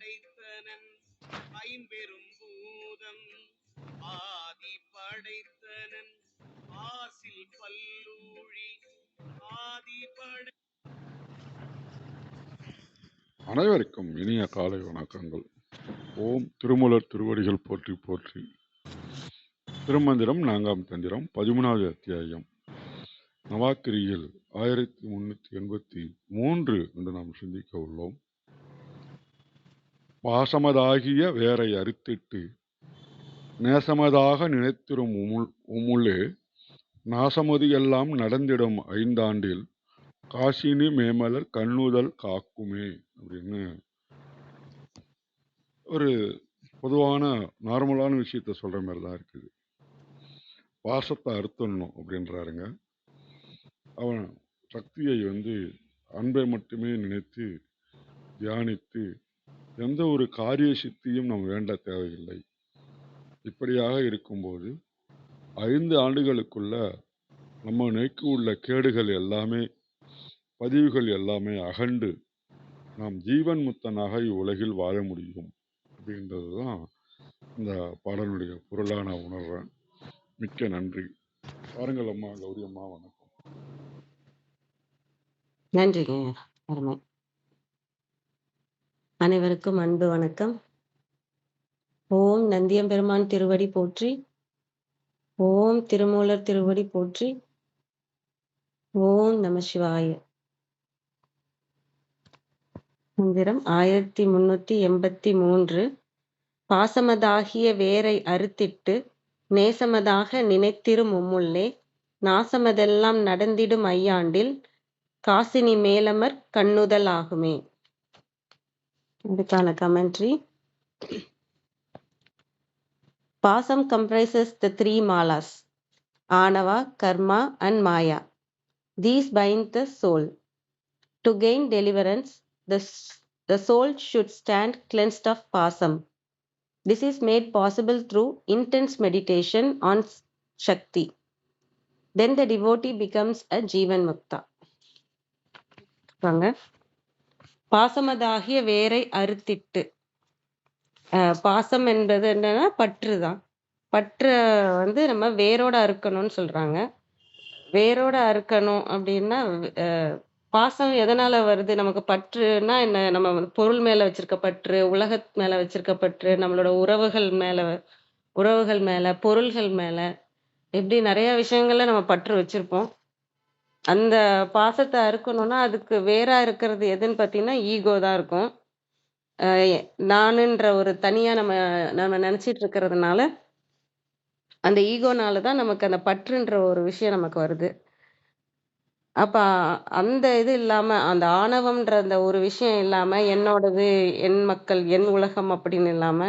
படைத்தனன் ஐம்பெரும் பூதம். ஆதி படைத்தனன் ஆசில் பல்லூழி. ஆதி படை அனைவருக்கும் இனிய காலை வணக்கங்கள். ஓம் திருமலர் திருவடிகள் போற்றி போற்றி. திருமந்திரம் நான்காம் தந்திரம் பதிமூணாவது அத்தியாயம். நவாக்கிரியில் ஆயிரத்தி முன்னூற்றி எண்பத்தி மூன்று என்று நாம் சிந்திக்க உள்ளோம். பாசமதாகிய வேரை அறுத்திட்டு நேசமதாக நினைத்திரும் உமுள் உமுளே நாசமது எல்லாம் நடந்திடும் ஐந்தாண்டில் காசினி மேமலர் கண்ணுதல் காக்குமே அப்படின்னு ஒரு பொதுவான நார்மலான விஷயத்த சொல்கிற மாதிரி தான் இருக்குது. பாசத்தை அறுத்தணும் அப்படின்றாருங்க. அவன் சக்தியை வந்து அன்பை மட்டுமே நினைத்து தியானித்து எந்த ஒரு காரிய சித்தியும் நாம் வேண்ட தேவையில்லை. இப்படியாக இருக்கும்போது ஐந்து ஆண்டுகளுக்குள்ள நம்ம நோக்கி உள்ள கேடுகள் எல்லாமே பதிவுகள் எல்லாமே அகண்டு நாம் ஜீவன் முத்தனாக இவ்வுலகில் வாழ முடியும் அப்படின்றது தான் இந்த பாடலுடைய பொருளாக நான் உணர்றேன் மிக்க நன்றி. பாருங்கள் அம்மா கௌரி அம்மா வணக்கம். நன்றிங்க அருமை. அனைவருக்கும் அன்பு வணக்கம். ஓம் நந்தியம்பெருமான் திருவடி போற்றி. ஓம் திருமூலர் திருவடி போற்றி. ஓம் நம சிவாய. மந்திரம் ஆயிரத்தி முன்னூத்தி எண்பத்தி மூன்று. பாசமதாகிய வேரை அறுத்திட்டு நேசமதாக நினைத்திரும் உம்முள்ளே. நாசமதெல்லாம் நடந்திடும் ஐயாண்டில் காசினி மேலமர் கண்ணுதல் ஆகுமே. இதுக்கான commentary Pasam comprises the three malas Anava, Karma, and Maya. These bind the soul. To gain deliverance, the, s- the soul should stand cleansed of Pasam. This is made possible through intense meditation on s- Shakti. Then the devotee becomes a Jivan Mukta. வாங்க. பாசமதாகிய வேரை அறுத்திட்டு. பாசம் என்பது என்னன்னா பற்று தான் பற்று வந்து நம்ம வேரோட அறுக்கணும்னு சொல்றாங்க. வேரோட அறுக்கணும் அப்படின்னா பாசம் எதனால வருது? நமக்கு பற்றுனா என்ன? நம்ம வந்து பொருள் மேல வச்சிருக்க பற்று உலக மேல வச்சிருக்க பற்று நம்மளோட உறவுகள் மேல உறவுகள் மேல பொருள்கள் மேல இப்படி நிறைய விஷயங்கள்ல நம்ம பற்று வச்சிருப்போம். அந்த பாசத்தை அறுக்கணும்னா அதுக்கு வேறா இருக்கிறது எதுன்னு பார்த்தீங்கன்னா ஈகோ தான் இருக்கும். அஹ் நானுன்ற ஒரு தனியா நம்ம நம்ம நினைச்சிட்டு இருக்கிறதுனால அந்த ஈகோனால தான் நமக்கு அந்த பற்றுன்ற ஒரு விஷயம் நமக்கு வருது. அப்ப அந்த இது இல்லாம அந்த ஆணவம்ன்ற அந்த ஒரு விஷயம் இல்லாம என்னோடது என் மக்கள் என் உலகம் அப்படின்னு இல்லாம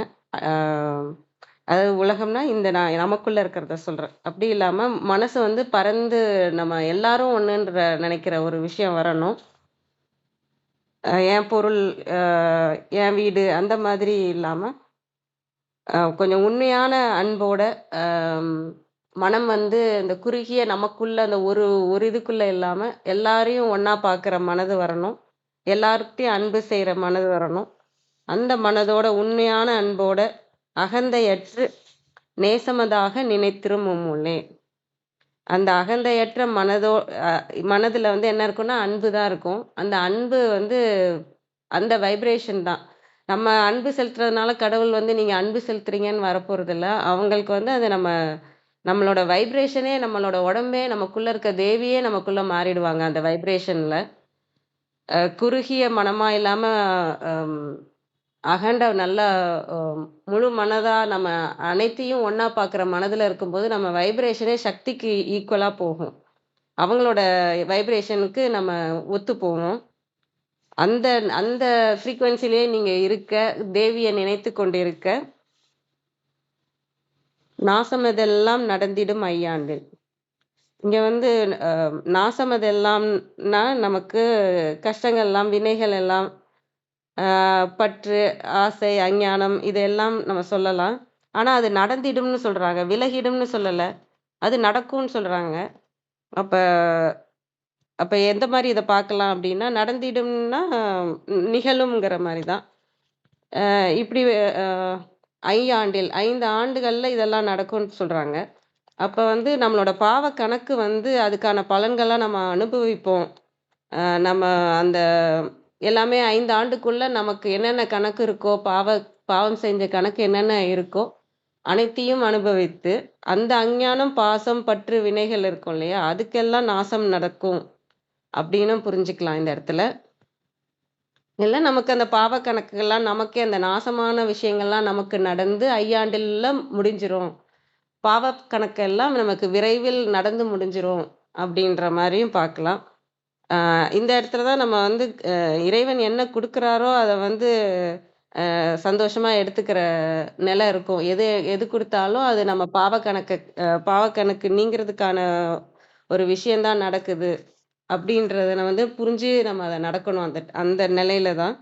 ஆஹ் அதாவது உலகம்னா இந்த நான் நமக்குள்ள இருக்கிறத சொல்றேன். அப்படி இல்லாம மனசு வந்து பறந்து நம்ம எல்லாரும் ஒண்ணுன்ற நினைக்கிற ஒரு விஷயம் வரணும். என் பொருள் என் வீடு அந்த மாதிரி இல்லாம கொஞ்சம் உண்மையான அன்போட மனம் வந்து இந்த குறுகிய நமக்குள்ள அந்த ஒரு ஒரு இதுக்குள்ள இல்லாம எல்லாரையும் ஒன்றா பார்க்குற மனது வரணும். எல்லார்கிட்டையும் அன்பு செய்யற மனது வரணும். அந்த மனதோட உண்மையான அன்போட அகந்தையற்று நேசமதாக நினைத்திரும் உம்முள்ளே அந்த அகந்தையற்ற மனதோ மனதில் வந்து என்ன இருக்கும்னா அன்பு தான் இருக்கும். அந்த அன்பு வந்து அந்த வைப்ரேஷன் தான். நம்ம அன்பு செலுத்துறதுனால கடவுள் வந்து நீங்கள் அன்பு செலுத்துறீங்கன்னு வரப்போகிறதில்ல அவங்களுக்கு வந்து அது நம்ம நம்மளோட வைப்ரேஷனே நம்மளோட உடம்பே நமக்குள்ளே இருக்க தேவியே நமக்குள்ளே மாறிடுவாங்க அந்த வைப்ரேஷனில் குறுகிய மனமாக இல்லாமல் அகண்ட நல்ல முழு மனதாக நம்ம அனைத்தையும் ஒன்றா பார்க்குற மனதில் இருக்கும்போது நம்ம வைப்ரேஷனே சக்திக்கு ஈக்குவலாக போகும். அவங்களோட வைப்ரேஷனுக்கு நம்ம ஒத்து போவோம் அந்த அந்த ஃப்ரீக்குவென்சிலே நீங்கள் இருக்க தேவியை நினைத்து நாசம் நாசமதெல்லாம் நடந்திடும் ஐயாண்டு இங்கே வந்து நாசம் நாசமதெல்லாம்னா நமக்கு கஷ்டங்கள் எல்லாம் வினைகள் எல்லாம் பற்று ஆசை அஞ்ஞானம் இதெல்லாம் நம்ம சொல்லலாம். ஆனால் அது நடந்திடும்னு சொல்கிறாங்க விலகிடும்னு சொல்லலை. அது நடக்கும்னு சொல்கிறாங்க அப்போ அப்போ எந்த மாதிரி இதை பார்க்கலாம் அப்படின்னா நடந்திடும்னா நிகழும்ங்கிற மாதிரி தான். இப்படி ஐயாண்டில் ஐந்து ஆண்டுகளில் இதெல்லாம் நடக்கும்னு சொல்கிறாங்க அப்போ வந்து நம்மளோட பாவ கணக்கு வந்து அதுக்கான பலன்கள்லாம் நம்ம அனுபவிப்போம். நம்ம அந்த எல்லாமே ஐந்து ஆண்டுக்குள்ள நமக்கு என்னென்ன கணக்கு இருக்கோ பாவ பாவம் செஞ்ச கணக்கு என்னென்ன இருக்கோ அனைத்தையும் அனுபவித்து அந்த அஞ்ஞானம் பாசம் பற்று வினைகள் இருக்கும் இல்லையா? அதுக்கெல்லாம் நாசம் நடக்கும் அப்படின்னு புரிஞ்சுக்கலாம் இந்த இடத்துல. இல்லை நமக்கு அந்த பாவ கணக்குகள்லாம் நமக்கே அந்த நாசமான விஷயங்கள்லாம் நமக்கு நடந்து ஐயாண்டில் முடிஞ்சிரும். பாவ கணக்கெல்லாம் நமக்கு விரைவில் நடந்து முடிஞ்சிரும் அப்படின்ற மாதிரியும் பார்க்கலாம். இந்த இடத்துல தான் நம்ம வந்து இறைவன் என்ன கொடுக்குறாரோ அதை வந்து சந்தோஷமாக சந்தோஷமா எடுத்துக்கிற நிலை இருக்கும். எது எது கொடுத்தாலும் அது நம்ம பாவ கணக்கு பாவ கணக்கு நீங்கிறதுக்கான ஒரு விஷயம்தான் நடக்குது. அப்படின்றத வந்து புரிஞ்சு நம்ம அதை நடக்கணும். அந்த அந்த நிலையில தான்.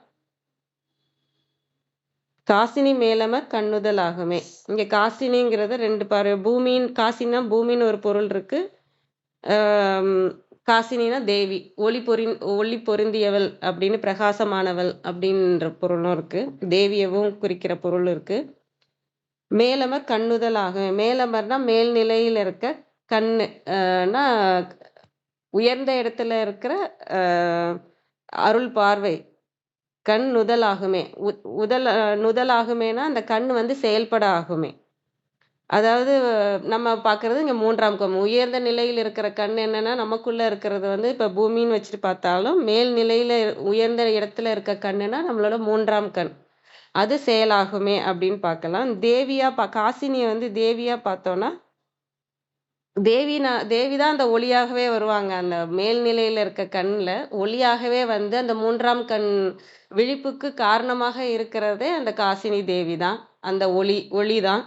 காசினி மேலம கண்ணுதல் ஆகுமே. இங்க காசினிங்கிறது ரெண்டு பாரு பூமியின் காசினா பூமின்னு ஒரு பொருள் இருக்கு. காசினினா தேவி. ஒளி பொறி ஒளி பொருந்தியவள் அப்படின்னு பிரகாசமானவள் அப்படின்ற பொருளும் இருக்கு. தேவியவும் குறிக்கிற பொருள் இருக்கு. மேலமர் கண்ணுதல் ஆகும் மேலமர்னா மேல்நிலையில் இருக்க கண்ணுனா உயர்ந்த இடத்துல இருக்கிற அருள் பார்வை கண் நுதல் ஆகுமே உ- உதல் நுதல் ஆகுமேனா அந்த கண் வந்து செயல்பட ஆகுமே. அதாவது நம்ம பார்க்கறது இங்கே மூன்றாம் கண் உயர்ந்த நிலையில் இருக்கிற கண் என்னென்னா நமக்குள்ளே இருக்கிறது வந்து இப்போ பூமின்னு வச்சுட்டு பார்த்தாலும் மேல் நிலையில் இரு- உயர்ந்த இடத்துல இருக்க கண்ணுனா நம்மளோட மூன்றாம் கண். அது செயலாகுமே அப்படின்னு பார்க்கலாம். தேவியாக பா காசினியை வந்து தேவியாக பார்த்தோன்னா தேவினா தேவி தான் அந்த ஒளியாகவே வருவாங்க. அந்த மேல்நிலையில் இருக்க கண்ணில் ஒளியாகவே வந்து அந்த மூன்றாம் கண் விழிப்புக்கு காரணமாக இருக்கிறதே அந்த காசினி தேவி தான் அந்த ஒளி ஒளி தான்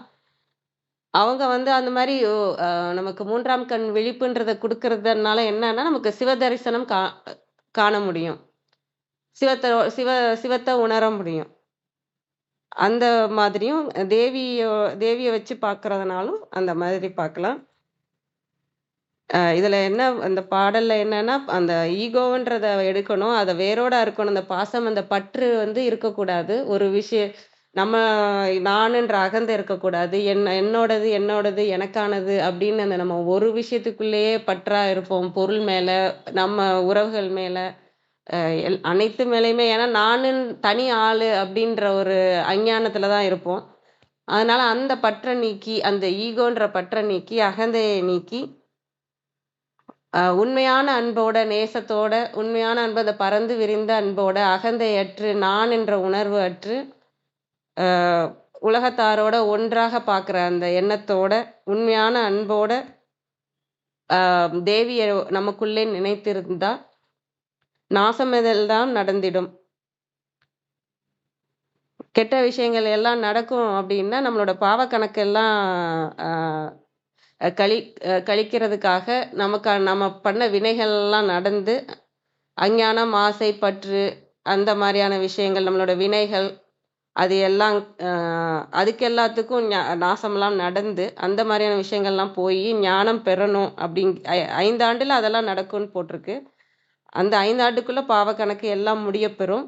அவங்க வந்து அந்த மாதிரி ஓ, நமக்கு மூன்றாம் கண் விழிப்புன்றதை கொடுக்கறதுனால என்னன்னா நமக்கு சிவ தரிசனம் கா காண முடியும். சிவத்தை சிவ சிவத்தை உணர முடியும். அந்த மாதிரியும் தேவியோ தேவியை வச்சு பார்க்கறதுனாலும் அந்த மாதிரி பார்க்கலாம் இதில் என்ன அந்த பாடலில் என்னன்னா அந்த ஈகோன்றத எடுக்கணும் அதை வேரோட இருக்கணும் அந்த பாசம் அந்த பற்று வந்து இருக்கக்கூடாது. ஒரு விஷய நம்ம நானுன்ற அகந்தை இருக்கக்கூடாது. என்ன என்னோடது என்னோடது எனக்கானது அப்படின்னு அந்த நம்ம ஒரு விஷயத்துக்குள்ளேயே பற்றா இருப்போம். பொருள் மேல நம்ம உறவுகள் மேல எல்- அனைத்து மேலேயுமே. ஏன்னா நானும் தனி ஆளு அப்படின்ற ஒரு அஞ்ஞானத்துல தான் இருப்போம். அதனால அந்த பற்றை நீக்கி அந்த ஈகோன்ற பற்றை நீக்கி அகந்தையை நீக்கி உண்மையான அன்போட நேசத்தோட உண்மையான அன்பு அந்த பறந்து விரிந்த அன்போட அகந்தையற்று நான் என்ற உணர்வு அற்று உலகத்தாரோட ஒன்றாக பார்க்குற அந்த எண்ணத்தோட உண்மையான அன்போட தேவியை நமக்குள்ளே நினைத்திருந்தா தான் நடந்திடும். கெட்ட விஷயங்கள் எல்லாம் நடக்கும் அப்படின்னா நம்மளோட பாவ கணக்கெல்லாம் கழி கழிக்கிறதுக்காக நமக்கு நம்ம பண்ண வினைகள் எல்லாம் நடந்து அஞ்ஞானம் ஆசை பற்று அந்த மாதிரியான விஷயங்கள் நம்மளோட வினைகள் அது எல்லாம் அதுக்கு எல்லாத்துக்கும் ஞா- நாசமெல்லாம் நடந்து அந்த மாதிரியான விஷயங்கள்லாம் போய் ஞானம் பெறணும் அப்படிங் ஐ- ஐந்தாண்டுல அதெல்லாம் நடக்கும்னு போட்டிருக்கு. அந்த ஐந்தாண்டுக்குள்ளே பாவக்கணக்கு எல்லாம் முடிய பெறும்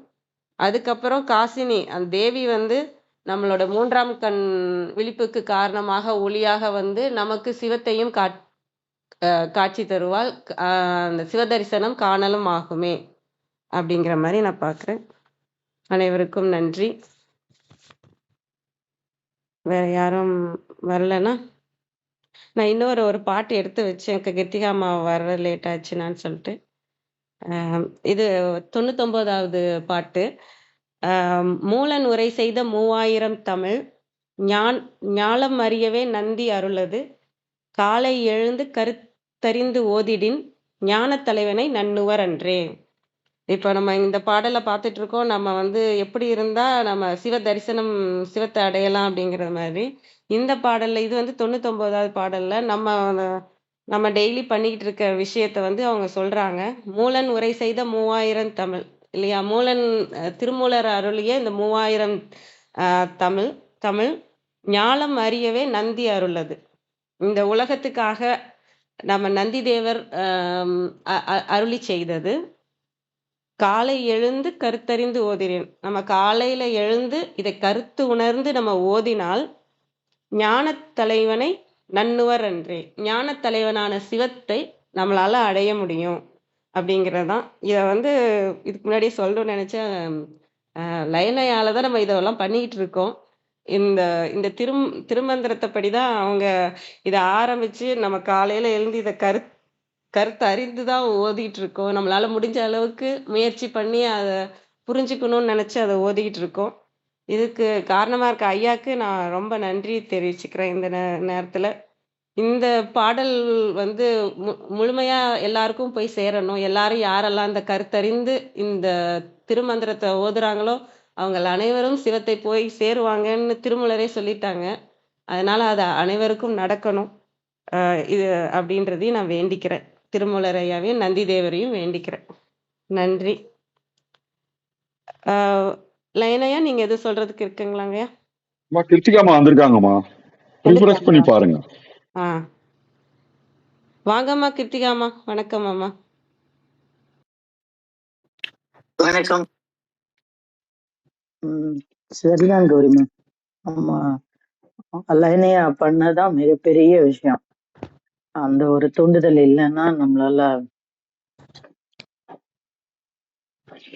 அதுக்கப்புறம் காசினி அந்த தேவி வந்து நம்மளோட மூன்றாம் கண் விழிப்புக்கு காரணமாக ஒளியாக வந்து நமக்கு சிவத்தையும் காட் காட்சி தருவாள். அந்த சிவதரிசனம் காணலும் ஆகுமே அப்படிங்கிற மாதிரி நான் பார்க்குறேன் அனைவருக்கும் நன்றி. வேற யாரும் வரலன்னா நான் இன்னொரு ஒரு பாட்டு எடுத்து வச்சேன். எனக்கு கிருத்திகாமா வர லேட் ஆச்சுனான்னு சொல்லிட்டு. இது தொண்ணூத்தொன்பதாவது பாட்டு. மூலன் உரை செய்த மூவாயிரம் தமிழ் ஞான் ஞாலம் அறியவே நந்தி அருளது காலை எழுந்து கருத்தறிந்து ஓதிடின் ஞான தலைவனை நன்னுவர் அன்றே. இப்போ நம்ம இந்த பாடலை பார்த்துட்டு இருக்கோம். நம்ம வந்து எப்படி இருந்தா நம்ம சிவ தரிசனம் சிவத்தை அடையலாம் அப்படிங்கிற மாதிரி. இந்த பாடல்ல இது வந்து தொண்ணூத்தொன்பதாவது பாடல்ல நம்ம நம்ம டெய்லி பண்ணிக்கிட்டு இருக்க விஷயத்த வந்து அவங்க சொல்றாங்க. மூலன் உரை செய்த மூவாயிரம் தமிழ். இல்லையா? மூலன் திருமூலர் அருளிய இந்த மூவாயிரம் தமிழ் தமிழ் ஞாலம் அறியவே நந்தி அருளது. இந்த உலகத்துக்காக நம்ம நந்தி தேவர் அ- அ- அருளி செய்தது. காலை எழுந்து கருத்தறிந்து ஓதினேன். நம்ம காலையில எழுந்து இதை கருத்து உணர்ந்து நம்ம ஓதினால் ஞானத் தலைவனை நன்னுவர் அன்றே. ஞானத் தலைவனான சிவத்தை நம்மளால அடைய முடியும். அப்படிங்கிறது தான் இதை வந்து இதுக்கு முன்னாடி சொல்லணும்னு நினச்சேன் லைனையால தான் நம்ம இதெல்லாம் பண்ணிக்கிட்டு இருக்கோம். இந்த இந்த திரும் திருமந்திரத்தை படி தான் அவங்க இதை ஆரம்பிச்சு நம்ம காலையில எழுந்து இதை கரு கருத்து அறிந்து தான் ஓதிட்டு இருக்கோம் நம்மளால முடிஞ்ச அளவுக்கு முயற்சி பண்ணி அதை புரிஞ்சுக்கணும்னு நினச்சி அதை ஓதிக்கிட்டு இருக்கோம் இதுக்கு காரணமாக இருக்க ஐயாக்கு நான் ரொம்ப நன்றி தெரிவிச்சுக்கிறேன் இந்த நே நேரத்தில். இந்த பாடல் வந்து மு முழுமையாக எல்லாருக்கும் போய் சேரணும். எல்லாரும் யாரெல்லாம் இந்த கருத்தறிந்து இந்த திருமந்திரத்தை ஓதுறாங்களோ அவங்க அனைவரும் சிவத்தை போய் சேருவாங்கன்னு திருமலரே சொல்லிட்டாங்க. அதனால் அது அனைவருக்கும் நடக்கணும். இது அப்படின்றதையும் நான் வேண்டிக்கிறேன். திருமூலர் ஐயாவையும் நந்தி தேவரையும் வேண்டிக்கிறேன். நன்றி. ஆஹ் லைனையா நீங்க எதுவும் சொல்றதுக்கு இருக்குங்களாங்கய்யா அம்மா கிருத்திகாமா வந்திருக்காங்கம்மா. ரிஃப்ரெஷ் பண்ணி பாருங்க. ஆ வாங்கம்மா கிருத்திகாம்மா. வணக்கம் அம்மா. வணக்கம். சரிதான் கௌரிமா. ஆமா லைனையா பண்ணதான் மிகப்பெரிய விஷயம். அந்த ஒரு தூண்டுதல் இல்லைன்னா நம்மளால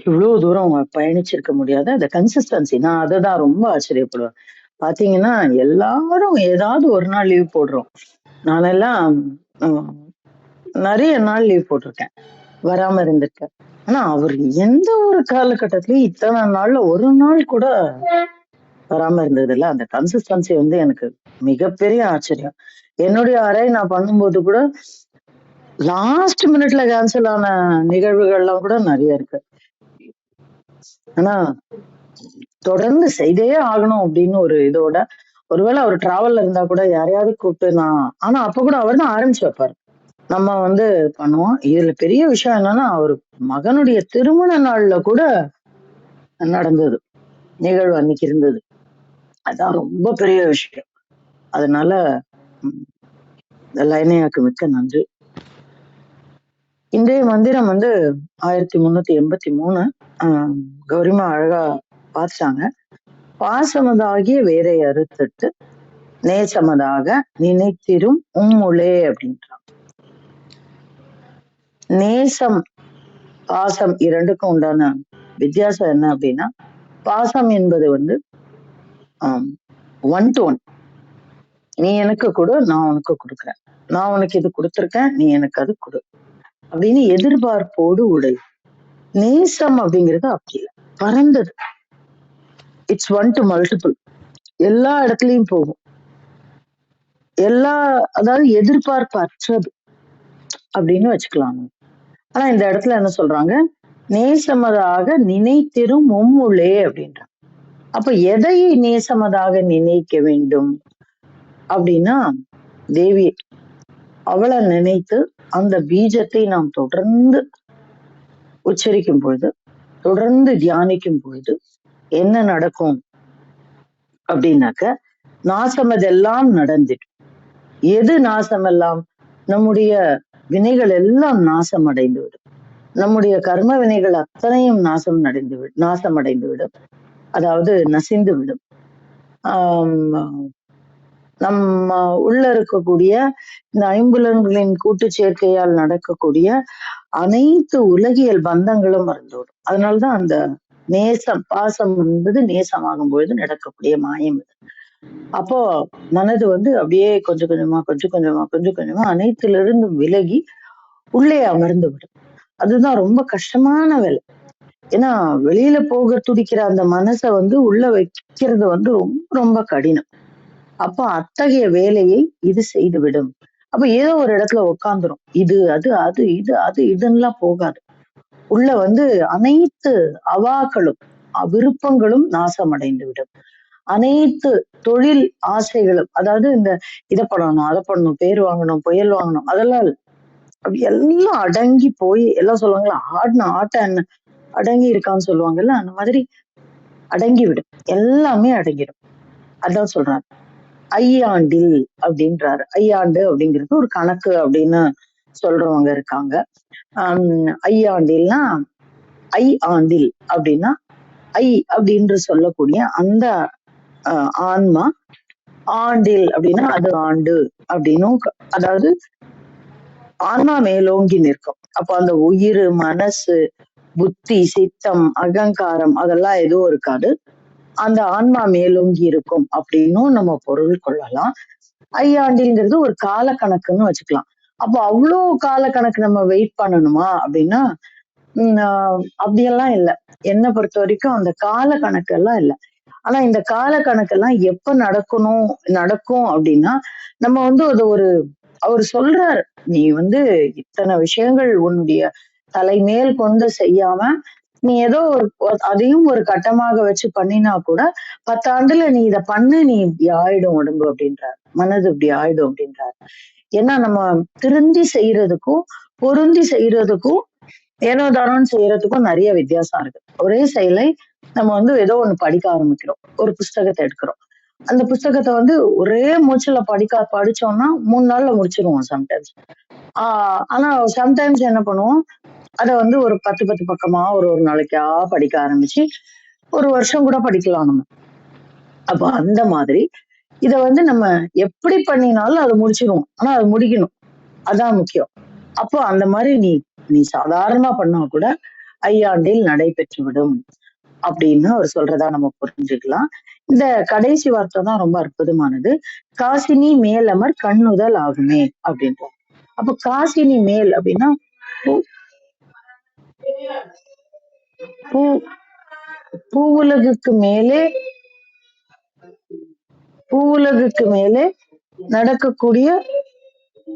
இவ்வளவு தூரம் பயணிச்சிருக்க முடியாது. அந்த கன்சிஸ்டன்சி நான் அதை தான் ரொம்ப ஆச்சரியப்படுவேன். பாத்தீங்கன்னா எல்லாரும் ஏதாவது ஒரு நாள் லீவ் போடுறோம். நானெல்லாம் ம், நிறைய நாள் லீவ் போட்டிருக்கேன். வராம இருந்திருக்கேன் ஆனா அவர் எந்த ஒரு காலகட்டத்திலயும் இத்தனை நாள்ல ஒரு நாள் கூட வராம இருந்தது இல்ல அந்த கன்சிஸ்டன்சி வந்து எனக்கு மிகப்பெரிய ஆச்சரியம். என்னுடைய அறை நான் பண்ணும்போது கூட லாஸ்ட் மினிட்ல கேன்சல் ஆன நிகழ்வுகள்லாம் கூட நிறைய இருக்கு. ஆனா தொடர்ந்து செய்தே ஆகணும் அப்படின்னு ஒரு இதோட ஒருவேளை அவர் டிராவல்ல இருந்தா கூட யாரையாவது கூப்பிட்டு நான் ஆனா அப்ப கூட அவர் தான் ஆரம்பிச்சு வைப்பாரு. நம்ம வந்து பண்ணுவோம். இதுல பெரிய விஷயம் என்னன்னா அவர் மகனுடைய திருமண நாள்ல கூட நடந்தது. நிகழ்வு அன்னைக்கு இருந்தது. அதான் ரொம்ப பெரிய விஷயம். அதனால லைனையாக்கு மிக்க நன்றி. இன்றைய மந்திரம் வந்து ஆயிரத்தி முன்னூத்தி எண்பத்தி மூணு கௌரிமா அழகா பார்த்துட்டாங்க பாசமதாகிய வேரை அறுத்துட்டு நேசமதாக நினைத்திரும் உம்முளே அப்படின்றாங்க. நேசம் பாசம் இரண்டுக்கும் உண்டான வித்தியாசம் என்ன அப்படின்னா பாசம் என்பது வந்து ஒன் டு ஒன் நீ எனக்கு கொடு நான் உனக்கு கொடுக்குறேன். நான் உனக்கு இது கொடுத்துருக்கேன் நீ எனக்கு அது கொடு. அப்படின்னு எதிர்பார்ப்போடு உடை. நேசம் அப்படிங்கிறது அப்படி இல்லை. பறந்தது இட்ஸ் ஒன் டு மல்டிபிள் எல்லா இடத்துலயும் போகும். எல்லா அதாவது எதிர்பார்ப்பு அற்றது அப்படின்னு வச்சுக்கலாம். ஆனா இந்த இடத்துல என்ன சொல்றாங்க? நேசமதாக நினைத்திரும் மும்முளே அப்படின்றாங்க. அப்ப எதை நேசமதாக நினைக்க வேண்டும்? அப்படின்னா தேவி அவளை நினைத்து அந்த பீஜத்தை நாம் தொடர்ந்து உச்சரிக்கும் பொழுது தொடர்ந்து தியானிக்கும் பொழுது என்ன நடக்கும்? அப்படின்னாக்க நாசமதெல்லாம் நடந்துடும் எது நாசமெல்லாம் நம்முடைய வினைகள் எல்லாம் நாசம் அடைந்து விடும். நம்முடைய கர்ம வினைகள் அத்தனையும் நாசம் அடைந்து விடும் நாசம் அடைந்து விடும். அதாவது நசிந்து விடும். நம்ம உள்ள இருக்கக்கூடிய இந்த ஐம்புலன்களின் கூட்டு சேர்க்கையால் நடக்கக்கூடிய அனைத்து உலகியல் பந்தங்களும் மறந்துவிடும். அதனாலதான் அந்த நேசம் பாசம் என்பது நேசமாகும் பொழுது நடக்கக்கூடிய மாயம் இது. அப்போ மனது வந்து அப்படியே கொஞ்சம் கொஞ்சமா கொஞ்சம் கொஞ்சமா கொஞ்சம் கொஞ்சமா அனைத்திலிருந்தும் விலகி உள்ளே அமர்ந்து விடும் அதுதான் ரொம்ப கஷ்டமான வேலை. ஏன்னா வெளியில போக துடிக்கிற அந்த மனசை வந்து உள்ள வைக்கிறது வந்து ரொம்ப ரொம்ப கடினம். அப்ப அத்தகைய வேலையை இது செய்து விடும் அப்ப ஏதோ ஒரு இடத்துல உட்காந்துரும் இது அது அது இது அது இதுன்னெல்லாம் போகாது. உள்ள வந்து அனைத்து அவாக்களும் விருப்பங்களும் நாசமடைந்து விடும் அனைத்து தொழில் ஆசைகளும் அதாவது இந்த இதை பண்ணணும் அதை பண்ணணும் பேர் வாங்கணும் புயல் வாங்கணும் அதெல்லாம் அப்படி எல்லாம் அடங்கி போய் எல்லாம் சொல்லுவாங்களா ஆடின ஆட்ட என்ன அடங்கி இருக்கான்னு சொல்லுவாங்கல்ல அந்த மாதிரி அடங்கி விடும் எல்லாமே அடங்கிடும் அதான் சொல்றாங்க ஐயாண்டில் அப்படின்றாரு. ஐயாண்டு அப்படிங்கிறது ஒரு கணக்கு அப்படின்னு சொல்றவங்க இருக்காங்க. ஆஹ் ஐயாண்டில்னா ஐ ஆண்டில் அப்படின்னா ஐ அப்படின்னு சொல்லக்கூடிய அந்த அஹ், ஆன்மா ஆண்டில் அப்படின்னா அது ஆண்டு அப்படின்னும் அதாவது ஆன்மா மேலோங்கி நிற்கும். அப்ப அந்த உயிர் மனசு புத்தி சித்தம் அகங்காரம் அதெல்லாம் எதுவும் இருக்காது. அந்த ஆன்மா மேலோங்கி இருக்கும் அப்படின்னும் நம்ம பொருள் கொள்ளலாம். ஐயாண்டிங்கிறது ஒரு கால கணக்குன்னு வச்சுக்கலாம். அப்போ அவ்வளோ கால கணக்கு நம்ம வெயிட் பண்ணணுமா அப்படின்னா அப்படியெல்லாம் இல்லை. என்னை பொறுத்த வரைக்கும் அந்த கால கணக்கெல்லாம் இல்லை. ஆனா இந்த கால கணக்கெல்லாம் எப்ப நடக்கணும் நடக்கும் அப்படின்னா நம்ம வந்து அது ஒரு அவர் சொல்றாரு நீ வந்து இத்தனை விஷயங்கள் உன்னுடைய தலைமேல் கொண்டு செய்யாம நீ ஏதோ ஒரு அதையும் ஒரு கட்டமாக வச்சு பண்ணினா கூட பத்தாண்டுல நீ இத பண்ணு நீ இப்படி ஆயிடும் உடம்பு அப்படின்றார். மனது இப்படி ஆயிடும் அப்படின்றார். ஏன்னா நம்ம திருந்தி செய்யறதுக்கும் பொருந்தி செய்யறதுக்கும் ஏனோ தானோன்னு செய்யறதுக்கும் நிறைய வித்தியாசம் இருக்கு. ஒரே செயலை நம்ம வந்து ஏதோ ஒண்ணு படிக்க ஆரம்பிக்கிறோம். ஒரு புஸ்தகத்தை எடுக்கிறோம். அந்த புஸ்தகத்தை வந்து ஒரே மூச்சுல படிக்க படிச்சோம்னா மூணு நாள்ல முடிச்சிருவோம் சம்டைம்ஸ் ஆஹ் ஆனா சம்டைம்ஸ் என்ன பண்ணுவோம்? அதை வந்து ஒரு பத்து பத்து பக்கமா ஒரு ஒரு நாளைக்கா படிக்க ஆரம்பிச்சு ஒரு வருஷம் கூட படிக்கலாம் நம்ம. அப்ப அந்த மாதிரி இத வந்து நம்ம எப்படி பண்ணினாலும் அதை முடிச்சிருவோம். ஆனா அது முடிக்கணும். அதான் முக்கியம். அப்போ அந்த மாதிரி நீ நீ சாதாரணமா பண்ணா கூட ஐயாண்டில் நடைபெற்று விடும் அப்படின்னு அவர் சொல்றதா நம்ம புரிஞ்சுக்கலாம். இந்த கடைசி வார்த்தை தான் ரொம்ப அற்புதமானது. காசினி மேலமர் கண்ணுதல் ஆகுமே அப்படின்றார். அப்ப காசினி மேல் அப்படின்னா பூ பூ பூவுலகுக்கு மேலே பூவுலகுக்கு மேலே நடக்கக்கூடிய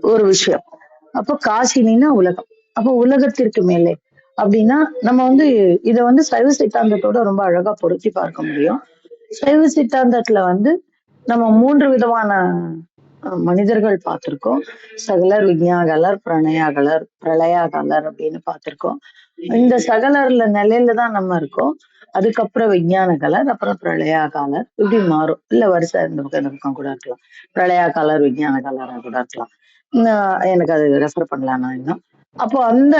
ஒரு விஷயம். அப்ப காசினின்னா உலகம். அப்ப உலகத்திற்கு மேலே. அப்படின்னா நம்ம வந்து இத வந்து சைவ சித்தாந்தத்தோட ரொம்ப அழகா பொருத்தி பார்க்க முடியும். சைவ சித்தாந்தத்துல வந்து நம்ம மூன்று விதமான மனிதர்கள் பார்த்திருக்கோம். சகலர் விஞ்ஞாகலர் பிரணயாகலர் பிரளயாகலர் அப்படின்னு பார்த்திருக்கோம். இந்த சகலர்ல நிலையில தான் நம்ம இருக்கோம். அதுக்கப்புறம் விஞ்ஞான கலர் அப்புறம் பிரளயா காலர் இப்படி மாறும். இல்ல வரிசை இந்த பக்கம் இந்த பக்கம் கூட இருக்கலாம். பிரளயா காலர் விஞ்ஞான கலரா கூட இருக்கலாம். எனக்கு அது ரெஃபர் பண்ணலாம் நான் இன்னும். அப்போ அந்த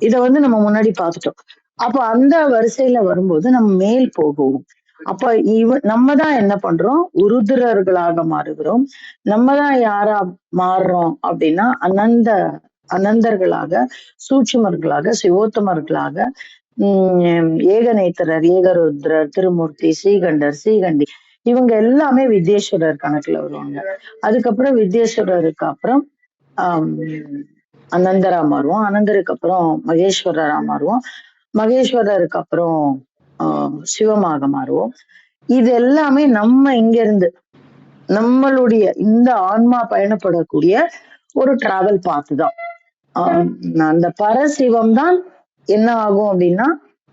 இத வந்து நம்ம முன்னாடி பார்த்துட்டோம். அப்போ அந்த வரிசையில வரும்போது நம்ம மேல் போகும் அப்ப இவ நம்ம தான் என்ன பண்றோம்? உருதுரர்களாக மாறுகிறோம். நம்ம தான் யாரா மாறுறோம் அப்படின்னா அனந்த அனந்தர்களாக சூட்சுமர்களாக சிவோத்தமர்களாக உம் ஏகநேத்திரர் ஏகருத்ரர் திருமூர்த்தி ஸ்ரீகண்டர் ஸ்ரீகண்டி இவங்க எல்லாமே வித்யேஸ்வரர் கணக்குல வருவாங்க. அதுக்கப்புறம் வித்யேஸ்வரருக்கு அப்புறம் ஆஹ் அனந்தரா மாறுவோம். அனந்தருக்கு அப்புறம் மகேஸ்வரரா மாறுவோம். மகேஸ்வரருக்கு அப்புறம் சிவமாக மாறுவோம். இது எல்லாமே நம்ம இங்க இருந்து நம்மளுடைய இந்த ஆன்மா பயணப்படக்கூடிய ஒரு டிராவல் பாத்து தான். ஆஹ் அந்த பரசிவம் தான் என்ன ஆகும் அப்படின்னா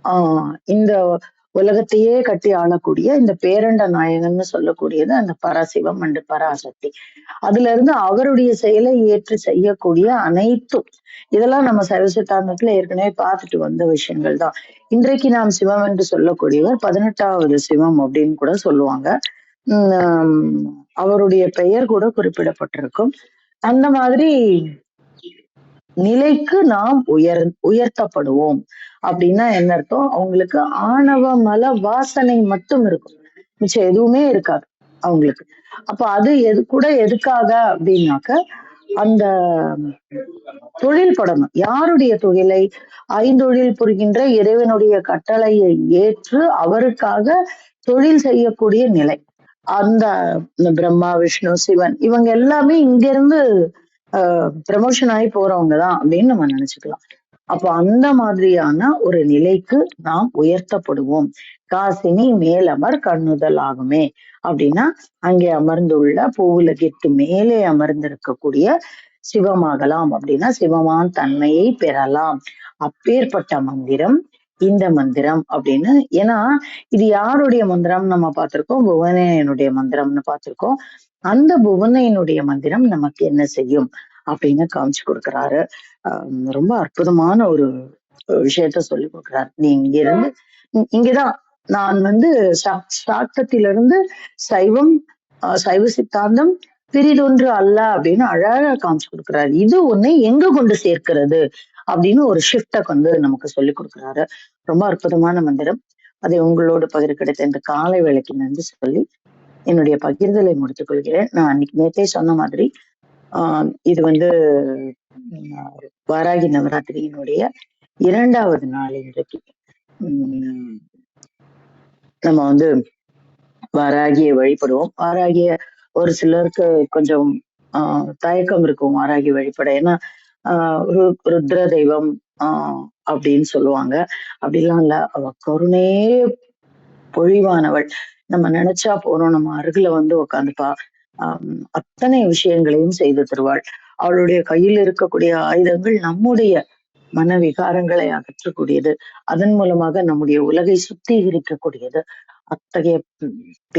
ஆஹ் இந்த உலகத்தையே கட்டி ஆளக்கூடிய இந்த பேரண்ட நாயகன்னு சொல்லக்கூடியது அந்த பராசிவம் அண்டு பராசக்தி. அதுல இருந்து அவருடைய செயலை ஏற்று செய்யக்கூடிய அனைத்தும் இதெல்லாம் நம்ம சைவ சித்தாந்தத்துல ஏற்கனவே பார்த்துட்டு வந்த விஷயங்கள் தான். இன்றைக்கு நாம் சிவம் என்று சொல்லக்கூடியவர் பதினெட்டாவது சிவம் அப்படின்னு கூட சொல்லுவாங்க. உம் அவருடைய பெயர் கூட குறிப்பிடப்பட்டிருக்கும். அந்த மாதிரி நிலைக்கு நாம் உயர் உயர்த்தப்படுவோம். அப்படின்னா என்ன அர்த்தம்? அவங்களுக்கு ஆணவ மல வாசனை மட்டும் இருக்கும். மிச்சம் எதுவுமே இருக்காது அவங்களுக்கு. அப்ப அது எது கூட எதுக்காக அப்படின்னாக்க அந்த தொழில் படணும். யாருடைய தொழிலை? ஐந்தொழில் புரிகின்ற இறைவனுடைய கட்டளையை ஏற்று அவருக்காக தொழில் செய்யக்கூடிய நிலை. அந்த பிரம்மா விஷ்ணு சிவன் இவங்க எல்லாமே இங்கிருந்து ப்ரமோஷன் ஆகி போறவங்க தான் அப்படின்னு நம்ம நினைச்சுக்கலாம். அப்போ அந்த மாதிரியான ஒரு நிலைக்கு நாம் உயர்த்தப்படுவோம். காசினி மேலமர் கண்ணுதல் ஆகுமே. அப்படின்னா அங்கே அமர்ந்துள்ள பூவுலகிற்கு மேலே அமர்ந்திருக்கக்கூடிய சிவமாகலாம். அப்படின்னா சிவமான் தன்மையை பெறலாம். அப்பேற்பட்ட மந்திரம் இந்த மந்திரம் அப்படின்னு. ஏன்னா இது யாருடைய மந்திரம் நம்ம பார்த்திருக்கோம்? புவனேயனுடைய மந்திரம்னு பார்த்திருக்கோம். அந்த புவனையினுடைய மந்திரம் நமக்கு என்ன செய்யும் அப்படின்னு காமிச்சு கொடுக்கிறாரு. ரொம்ப அற்புதமான ஒரு விஷயத்த சொல்லி கொடுக்கிறாரு. நீ இங்க இருந்து இங்கதான். நான் வந்து சா- சாக்தத்திலிருந்து சைவம் சைவ சித்தாந்தம் பிரிதொன்று அல்ல அப்படின்னு அழகா காமிச்சு கொடுக்கிறாரு. இது ஒண்ணு எங்க கொண்டு சேர்க்கிறது அப்படின்னு ஒரு ஷிஃப்டை வந்து நமக்கு சொல்லி கொடுக்குறாரு. ரொம்ப அற்புதமான மந்திரம். அதை உங்களோடு பகிர் கிடைத்த இந்த காலை வேலைக்கு நன்றி சொல்லி என்னுடைய பகிர்தலை முடித்துக் கொள்கிறேன் நான் அன்னைக்கு நேத்தே சொன்ன மாதிரி ஆஹ் இது வந்து வாராகி நவராத்திரியினுடைய இரண்டாவது நாள் இன்றைக்கு. நம்ம வந்து வாராகியை வழிபடுவோம். வாராகிய ஒரு சிலருக்கு கொஞ்சம் ஆஹ் தயக்கம் இருக்கும் வாராகி வழிபட. ஏன்னா ஆஹ் ரு- ருத்ர தெய்வம் ஆஹ் அப்படின்னு சொல்லுவாங்க. அப்படிலாம் இல்ல. அவ கருணையே பொழிவானவள். நம்ம நினைச்சா போறோம். நம்ம அருகில வந்து உக்காந்துப்பா. ஆஹ் அத்தனை விஷயங்களையும் செய்து தருவாள். அவளுடைய கையில் இருக்கக்கூடிய ஆயுதங்கள் நம்முடைய மன விகாரங்களை அகற்றக்கூடியது. அதன் மூலமாக நம்முடைய உலகை சுத்திகரிக்கக்கூடியது. அத்தகைய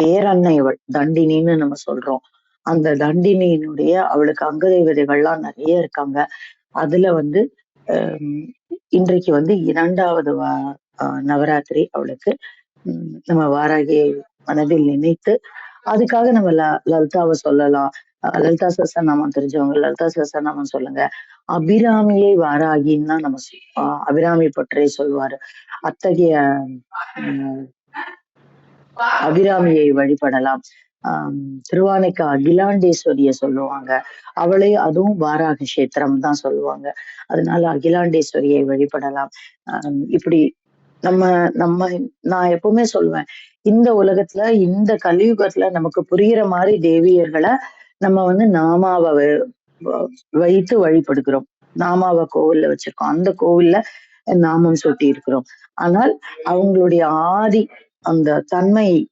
பேரன்னை அவள் தண்டினின்னு நம்ம சொல்றோம். அந்த தண்டினியினுடைய அவளுக்கு அங்க தேவதைகள்லாம் நிறைய இருக்காங்க. அதுல வந்து ஆஹ் இன்றைக்கு வந்து இரண்டாவது வா- நவராத்திரி அவளுக்கு. உம் நம்ம வாராகி மனதில் நினைத்து அதுக்காக நம்ம ல லலிதாவை சொல்லலாம். லலிதா லலிதா சஸ்திரநாமம் தெரிஞ்சவங்க லலிதா சஸ்திரநாமம் சொல்லுங்க. அபிராமியை வாராகின்னு தான் நம்ம அபிராமி பற்றி சொல்வாரு. அத்தகைய அபிராமியை வழிபடலாம். ஆஹ் திருவானைக்கு அகிலாண்டேஸ்வரிய சொல்லுவாங்க. அவளே அதுவும் வாராக கஷேத்திரம் தான் சொல்லுவாங்க. அதனால அகிலாண்டேஸ்வரியை வழிபடலாம். ஆஹ் இப்படி நம்ம நம்ம நான் எப்பவுமே சொல்லுவேன் இந்த உலகத்துல இந்த கலியுகத்துல நமக்கு புரியுற மாதிரி தேவியர்களை நம்ம வந்து நாமாவை வ- வைத்து வழிபடுகிறோம். நாமாவை கோவில்ல வச்சிருக்கோம். அந்த கோவில்ல நாமம் சுட்டி இருக்கிறோம் ஆனால் அவங்களுடைய ஆதி அந்த தன்மைய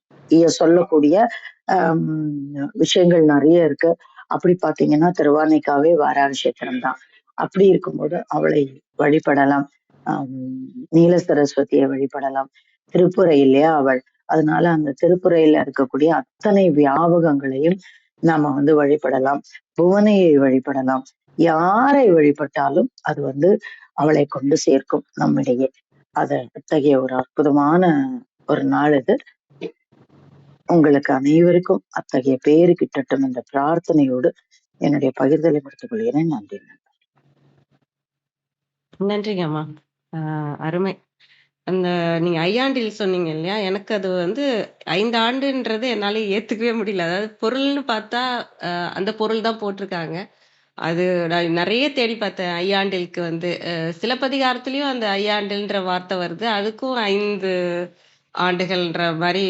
சொல்லக்கூடிய ஆஹ் விஷயங்கள் நிறைய இருக்கு. அப்படி பாத்தீங்கன்னா திருவானைக்காவே வாராக கஷேத்திரம் தான் அப்படி இருக்கும்போது அவளை வழிபடலாம். நீல சரஸ்வதியை வழிபடலாம். திருப்புரை அவள் அதனால அந்த திருப்புரையில இருக்கக்கூடிய அத்தனை வியாபகங்களையும் நாம வந்து வழிபடலாம். புவனையை வழிபடலாம். யாரை வழிபட்டாலும் அது வந்து அவளை கொண்டு சேர்க்கும் நம்மிடையே. அது அத்தகைய ஒரு அற்புதமான ஒரு நாள் இது. உங்களுக்கு அனைவருக்கும் அத்தகைய பேரு கிட்டட்டும் என்ற பிரார்த்தனையோடு என்னுடைய பகிர்தலை முடித்துக் கொள்கிறேன். நன்றி நன்றி அம்மா. ஆஹ் அருமை. அந்த நீங்க ஐயாண்டில் சொன்னீங்க இல்லையா? எனக்கு அது வந்து ஐந்து ஆண்டுன்றது என்னால ஏத்துக்கவே முடியல. அதாவது பொருள்னு பார்த்தா ஆஹ் அந்த பொருள் தான் போட்டிருக்காங்க. அது நான் நிறைய தேடி பார்த்தேன் ஐயாண்டிலுக்கு வந்து. அஹ் சிலப்பதிகாரத்திலயும் அந்த ஐயாண்டில்ன்ற வார்த்தை வருது. அதுக்கும் ஐந்து ஆண்டுகள்ன்ற மாதிரி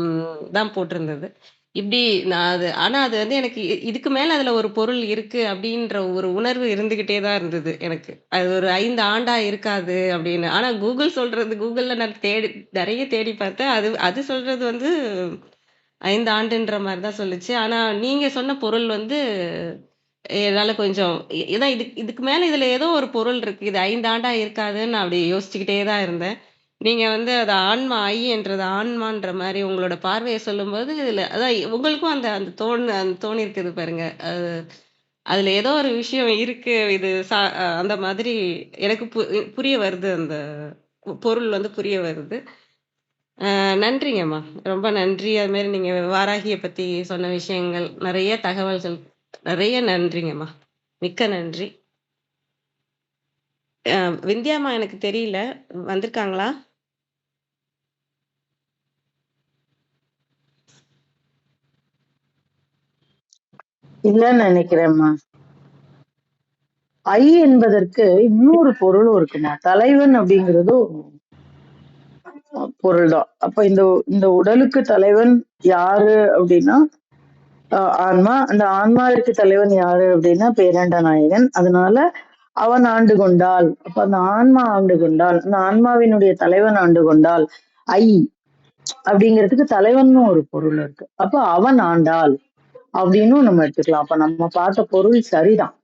உம், தான் போட்டிருந்தது. இப்படி நான் அது ஆனா அது வந்து எனக்கு இ- இதுக்கு மேல அதுல ஒரு பொருள் இருக்கு அப்படின்ற ஒரு உணர்வு இருந்துகிட்டே தான் இருந்தது எனக்கு. அது ஒரு ஐந்து ஆண்டா இருக்காது அப்படின்னு. ஆனா கூகுள் சொல்றது கூகுளில் நான் தேடி நிறைய தேடி பார்த்தேன். அது அது சொல்றது வந்து ஐந்து ஆண்டுன்ற மாதிரி தான் சொல்லுச்சு. ஆனா நீங்க சொன்ன பொருள் வந்து என்னால கொஞ்சம் ஏன்னா இதான் இதுக்கு இதுக்கு மேல இதுல ஏதோ ஒரு பொருள் இருக்கு. இது ஐந்து ஆண்டா இருக்காதுன்னு நான் அப்படி யோசிச்சுக்கிட்டே தான் இருந்தேன். நீங்கள் வந்து அது ஆன்மா ஐ என்றது ஆன்மான்ற மாதிரி உங்களோட பார்வையை சொல்லும்போது இதில் அதான் உங்களுக்கும் அந்த அந்த தோணு அந்த தோணி இருக்குது பாருங்க. அது அதில் ஏதோ ஒரு விஷயம் இருக்கு. இது சா அந்த மாதிரி எனக்கு பு- புரிய வருது. அந்த பொருள் வந்து புரிய வருது. நன்றிங்கம்மா. ரொம்ப நன்றி. அது மாதிரி வாராகியை பற்றி சொன்ன விஷயங்கள் நிறைய தகவல்கள் நிறைய நன்றிங்கம்மா. மிக்க நன்றி. அஹ் விந்தியாம்மா எனக்கு தெரியல. வந்திருக்காங்களா? இல்லைன்னு நினைக்கிறேம்மா. ஐ என்பதற்கு இன்னொரு பொருளும் இருக்குமா? தலைவன் அப்படிங்கிறதும் பொருள் தான் அப்ப இந்த இந்த உடலுக்கு தலைவன் யாரு அப்படின்னா ஆஹ் ஆன்மா. அந்த ஆன்மாவிற்கு தலைவன் யாரு அப்படின்னா பேரண்ட நாயகன். அதனால அவன் ஆண்டு கொண்டால் அப்ப அந்த ஆன்மா ஆண்டு கொண்டால் அந்த ஆன்மாவினுடைய தலைவன் ஆண்டு கொண்டால் ஐ அப்படிங்கிறதுக்கு தலைவன்னு ஒரு பொருள் இருக்கு. அப்ப அவன் ஆண்டாள். அப்படின்னும் நம்ம எடுத்துக்கலாம். அப்ப நம்ம பார்த்த பொருள் சரிதான்.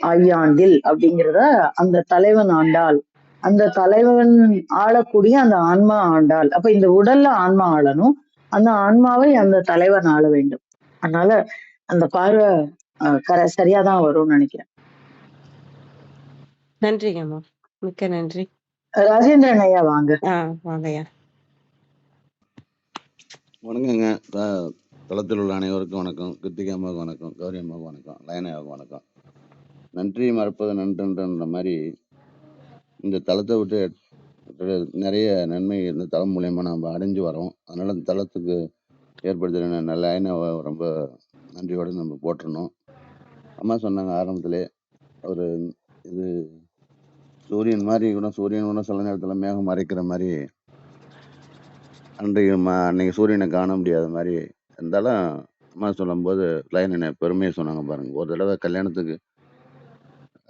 ஐயாண்டில் அப்படிங்கிறத அந்த தலைவன் ஆண்டாள். அந்த தலைவன் ஆளக்கூடிய அந்த ஆன்மா ஆண்டாள். அப்ப இந்த உடல்ல ஆன்மா ஆளணும். அந்த ஆன்மாவை அந்த தலைவன் ஆள வேண்டும். அதனால அந்த பார்வை கர சரியாதான் வரும்னு நினைக்கிறேன். நன்றிங்கம்மா மிக்க நன்றி. ராஜேந்திரன் ஐயா வாங்க. ஆ வாங்கய்யா வணக்கங்க. த- தளத்தில் உள்ள அனைவருக்கும் வணக்கம். கிருத்திகா அம்மாவுக்கு வணக்கம் கௌரி அம்மாவுக்கு வணக்கம் லயனாவுக்கு வணக்கம். நன்றி மறப்பது நன்றன்ற மாதிரி இந்த தளத்தை விட்டு நிறைய நன்மை இந்த தளம் மூலயமா நம்ம அடைஞ்சு வரோம். அதனால் இந்த தளத்துக்கு ஏற்படுத்தின நல்ல ஐனை ரொம்ப நன்றியோட நம்ம போட்டுருணும் அம்மா சொன்னாங்க ஆரம்பத்திலே ஒரு இது சூரியன் மாதிரி கூட சூரியன் கூட சில நேரத்தில் மேகம் மறைக்கிற மாதிரி அன்றைக்கு ம அன்னைக்கு சூரியனை காண முடியாத மாதிரி இருந்தாலும் அம்மா சொல்லும்போது லைன் என்ன பெருமையை சொன்னாங்க பாருங்க. ஒரு தடவை கல்யாணத்துக்கு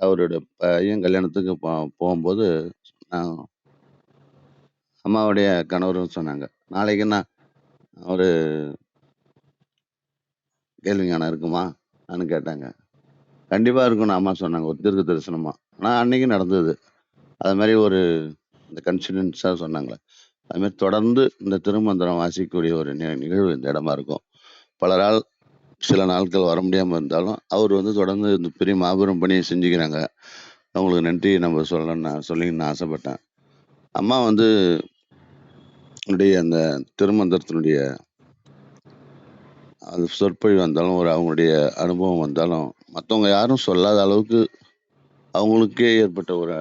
அவரோட பையன் கல்யாணத்துக்கு போ போகும்போது நான் அம்மாவுடைய கணவரும் சொன்னாங்க. நாளைக்கு நான் ஒரு கேள்வி இருக்குமா? நான் கேட்டாங்க. கண்டிப்பாக இருக்கும்னு அம்மா சொன்னாங்க ஒரு தீர்க்க தரிசனமாக ஆனால் அன்னைக்கு நடந்தது. அது மாதிரி ஒரு இந்த கன்சிடென்ஸாக சொன்னாங்களே. அதுமாதிரி தொடர்ந்து இந்த திருமந்திரம் வாசிக்கக்கூடிய ஒரு நிகழ்வு இந்த இடமா இருக்கும். பலரால் சில நாட்கள் வர முடியாமல் இருந்தாலும் அவர் வந்து தொடர்ந்து இந்த பெரிய மாபெரும் பணியை செஞ்சுக்கிறாங்க. அவங்களுக்கு நன்றி நம்ம சொல்லணும்னு நான் சொல்லிங்கன்னு ஆசைப்பட்டேன். அம்மா வந்து உடைய அந்த திருமந்திரத்தினுடைய அது சொற்பொழிவு வந்தாலும் ஒரு அவங்களுடைய அனுபவம் வந்தாலும் மற்றவங்க யாரும் சொல்லாத அளவுக்கு அவங்களுக்கே ஏற்பட்ட ஒரு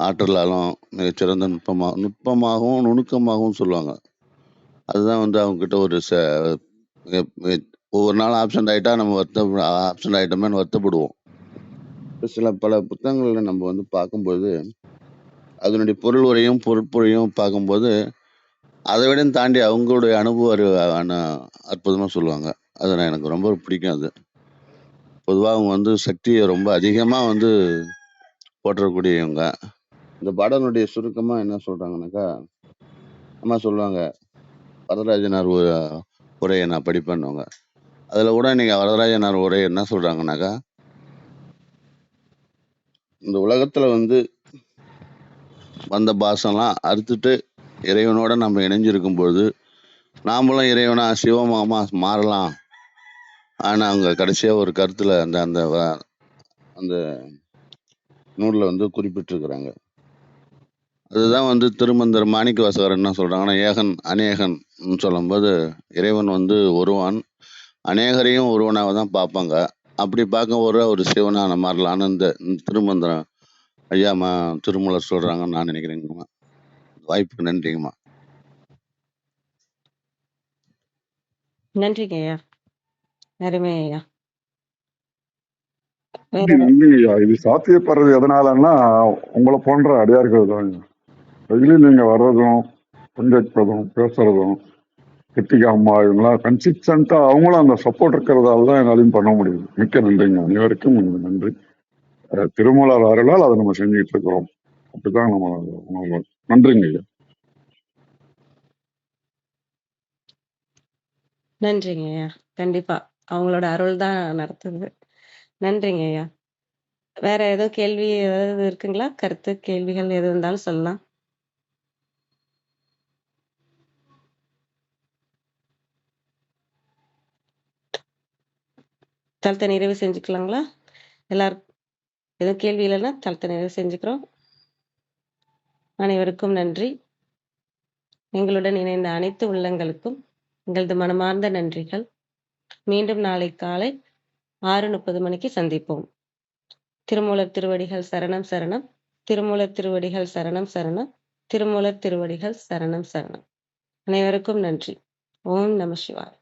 ஆற்றலாலும் மிகச்சிறந்த நுட்பமாக நுட்பமாகவும் நுணுக்கமாகவும் சொல்லுவாங்க. அதுதான் வந்து அவங்கக்கிட்ட ஒரு ச ஒவ்வொரு நாள் ஆப்சண்ட் ஆகிட்டா நம்ம வருத்த ஆப்சண்ட் ஆயிட்டோமேனு வருத்தப்படுவோம். சில பல புத்தகங்களில் நம்ம வந்து பார்க்கும்போது அதனுடைய பொருள் உரையும் பொருட்பொழியும் பார்க்கும்போது அதை விட தாண்டி அவங்களுடைய அனுபவ அற்புதமாக சொல்லுவாங்க. அது நான் எனக்கு ரொம்ப பிடிக்கும் அது. பொதுவாக அவங்க வந்து சக்தியை ரொம்ப அதிகமாக வந்து போற்றக்கூடியவங்க. இந்த படனுடைய சுருக்கமா என்ன சொல்கிறாங்கனாக்கா அம்மா சொல்லுவாங்க வரதராஜனார் உரையை நான் படிப்பேன்னுவாங்க. அதுல கூட நீங்க வரதராஜனார் உரை என்ன சொல்றாங்கன்னாக்கா இந்த உலகத்துல வந்து வந்த பாசம்லாம் அறுத்துட்டு இறைவனோட நம்ம இணைஞ்சிருக்கும் போது நாமளும் இறைவனா சிவமாமா மாறலாம். ஆனால் அவங்க கடைசியாக ஒரு கருத்தில் அந்த அந்த வ- அந்த நூலில் வந்து குறிப்பிட்டிருக்கிறாங்க. அதுதான் வந்து திருமந்தர் மாணிக்க வாசகர் என்ன சொல்றாங்கன்னா ஏகன் அநேகன் சொல்லும்போது இறைவன் வந்து ஒருவன். அநேகரையும் ஒருவனாக தான் பார்ப்பாங்க. அப்படி பார்க்க ஒரு ஒரு சிவனான மாறலான்னு இந்த திருமந்திரம் ஐயா மா திருமலர் சொல்றாங்கன்னு நான் நினைக்கிறேங்கம்மா வாய்ப்புக்கு நன்றிங்கம்மா நன்றிங்க ஐயா. அருமை ஐயா. இது சாத்தியப்படுறது எதனாலன்னா உங்களை போன்ற அடியார்கள் தான் டெய்லி நீங்க வர்றதும் பங்கேற்பதும் பேசுறதும் கிருத்திகா அம்மா இவங்களாம் கன்சிஸ்டண்டா அவங்களும் அந்த சப்போர்ட் இருக்கிறதால தான் என்னாலையும் பண்ண முடியுது. மிக்க நன்றிங்க. அனைவருக்கும் உங்களுக்கு நன்றி. அஹ் திருமலர் அருளால் அதை நம்ம செஞ்சுக்கிட்டு இருக்கிறோம். அப்படிதான் நம்ம நன்றிங்க ஐயா. நன்றிங்க ஐயா. கண்டிப்பா. அவங்களோட அருள் தான் நடத்துது. நன்றிங்க ஐயா. வேற ஏதோ கேள்வி ஏதாவது இருக்குங்களா? கருத்து கேள்விகள் எது இருந்தாலும் சொல்லலாம். தளத்தை நிறைவு செஞ்சுக்கலாங்களா? எல்லாரும் எதுவும் கேள்வி இல்லைன்னா தளத்தை நிறைவு செஞ்சுக்கிறோம். அனைவருக்கும் நன்றி. எங்களுடன் இணைந்த அனைத்து உள்ளங்களுக்கும் எங்களது மனமார்ந்த நன்றிகள். மீண்டும் நாளை காலை ஆறு முப்பது மணிக்கு சந்திப்போம். திருமூலர் திருவடிகள் சரணம் சரணம். திருமூலர் திருவடிகள் சரணம் சரணம். திருமூலர் திருவடிகள் சரணம் சரணம். அனைவருக்கும் நன்றி. ஓம் நம சிவாய்.